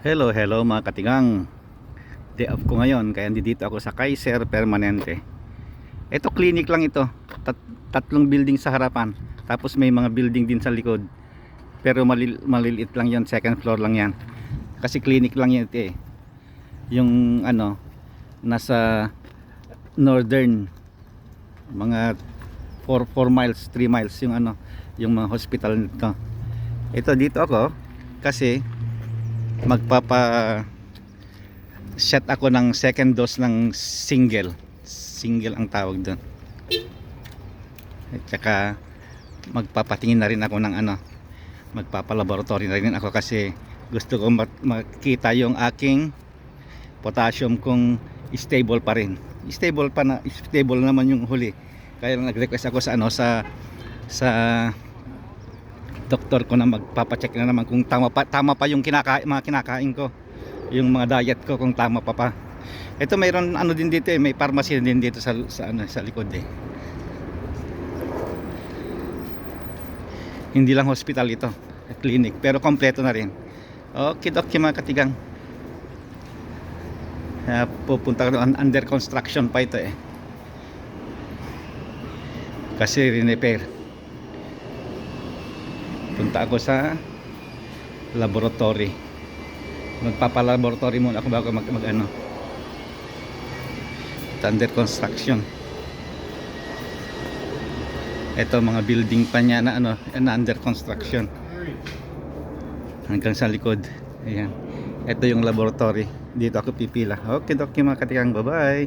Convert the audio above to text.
Hello, hello mga katigang. Day off ko ngayon kaya dito ako sa Kaiser Permanente. Ito clinic lang ito. Tat- tatlong building sa harapan. Tapos may mga building din sa likod. Pero malil- maliliit lang 'yon, second floor lang 'yan. Kasi clinic lang 'yan ito eh. Yung ano nasa northern mga 4 4 miles, 3 miles yung ano, yung mga hospital nito. Ito dito ako kasi magpapa shot ako ng second dose ng single. Single ang tawag doon at saka magpapatingin na rin ako ng ano magpapalaboratory na rin ako kasi gusto ko makita yung aking potassium kung stable pa rin. Stable pa na stable naman yung huli. Kaya nag-request ako sa ano sa sa doktor ko na magpapacheck na naman kung tama pa tama pa yung kinakain mga kinakain ko. Yung mga diet ko kung tama pa pa. Ito mayroon ano din dito eh may pharmacy din dito sa sa ano sa likod eh. Hindi lang hospital ito clinic pero kompleto na rin. Okay okay mga katigang. Ah, pupunta ko under construction pa ito eh. Kasi rinepair punta ako sa laboratory. Magpapalaboratory muna ako bago mag, mag ano. Under construction. Ito mga building pa niya na ano na under construction. Hanggang sa likod. Ayan. Ito yung laboratory. Dito ako pipila. Okay okay mga katigang bye bye